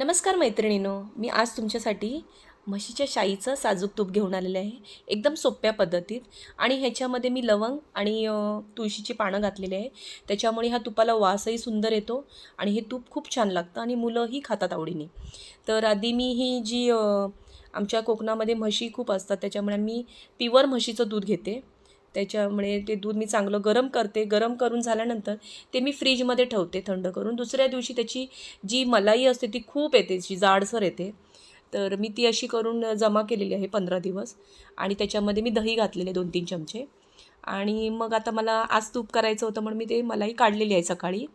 नमस्कार मैत्रिणीनो मी आज तुमच्यासाठी म्हशीच्या शाईचं साजूक तूप घेऊन आलेलं आहे. एकदम सोप्या पद्धतीत. आणि ह्याच्यामध्ये मी लवंग आणि तुळशीची पानं घातलेली आहे. त्याच्यामुळे ह्या तुपाला वासही सुंदर येतो आणि हे तूप खूप छान लागतं आणि मुलंही खातात आवडीने. तर आधी मी ही जी आमच्या कोकणामध्ये म्हशी खूप असतात त्याच्यामुळे मी प्युअर म्हशीचं दूध घेते. त्याच्यामुळे ते दूध मी चांगलं गरम करते. गरम करून झाल्यानंतर ते मी फ्रीजमध्ये ठेवते थंड करून. दुसऱ्या दिवशी त्याची जी मलाई असते ती खूप येते जी जाडसर येते. तर मी ती अशी करून जमा केलेली आहे पंधरा दिवस. आणि त्याच्यामध्ये मी दही घातलेले दोन तीन चमचे. आणि मग आता मला आज तूप करायचं होतं म्हणून मी ते मलाई काढलेली आहे सकाळी.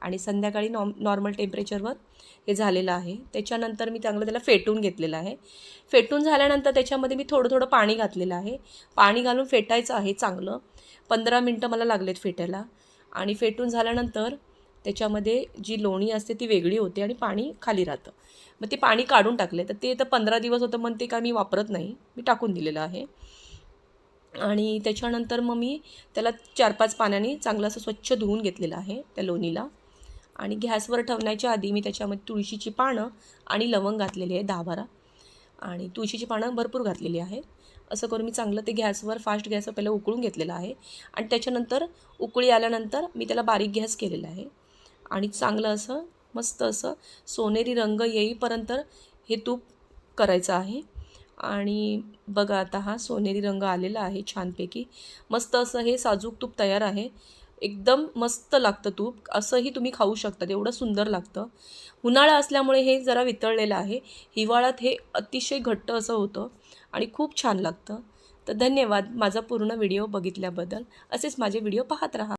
आणि संध्याकाळी नॉम नॉर्मल टेम्परेचरवर हे झालेलं आहे. त्याच्यानंतर मी चांगलं त्याला फेटून घेतलेलं आहे. फेटून झाल्यानंतर त्याच्यामध्ये मी थोडं थोडं पाणी घातलेलं आहे. पाणी घालून फेटायचं आहे चांगलं. पंधरा मिनटं मला लागलेत फेटायला. आणि फेटून झाल्यानंतर त्याच्यामध्ये जी लोणी असते ती वेगळी होते आणि पाणी खाली राहतं. मग ते पाणी काढून टाकले. तर ते तर पंधरा दिवस होतं मग ते काय मी वापरत नाही. मी टाकून दिलेलं आहे. आणि त्याच्यानंतर मग मी त्याला चार पाच पाण्याने चांगलं असं स्वच्छ धुवून घेतलेलं आहे त्या लोणीला. आणि गॅसवर ठेवण्याच्या आधी मी त्याच्यामध्ये तुळशीची पानं आणि लवंग घातलेली आहे दहा बारा. आणि तुळशीची पानं भरपूर घातलेली आहे. असं करून मी चांगलं ते गॅसवर फास्ट गॅसवर पहिलं उकळून घेतलेलं आहे. आणि त्याच्यानंतर उकळी आल्यानंतर मी त्याला बारीक गॅस केलेला आहे. आणि चांगलं असं मस्त असं सोनेरी रंग येईपर्यंत हे तूप करायचं आहे. आणि बघा आता हा सोनेरी रंग आलेला आहे छानपैकी. मस्त असं हे साजूक तूप तयार आहे. एकदम मस्त लागतं तूप. असंही तुम्ही खाऊ शकता एवढं सुंदर लागतं. उन्हाळा असल्यामुळे हे जरा वितळलेलं आहे. हिवाळ्यात हे अतिशय घट्ट असं होतं आणि खूप छान लागतं. तर धन्यवाद माझा पूर्ण व्हिडिओ बघितल्याबद्दल. असेच माझे व्हिडिओ पाहत राहा.